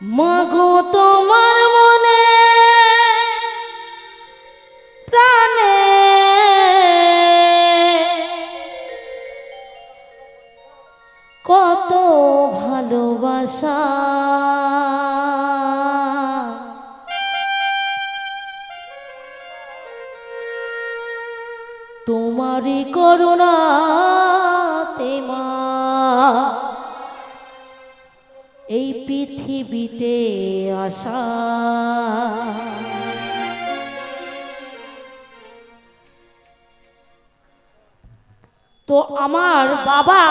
মাগো তোমার মনে প্রাণে। কত ভালোবাসা। তোমারই করুণা পৃথিবীতে আসা। তো আমার বাবা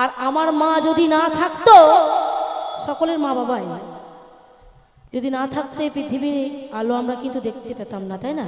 আর আমার মা যদি না থাকতো, সকলের মা বাবাই। যদি না থাকতো এই পৃথিবীর আলো আমরা কিন্তু দেখতে পেতাম না, তাই না?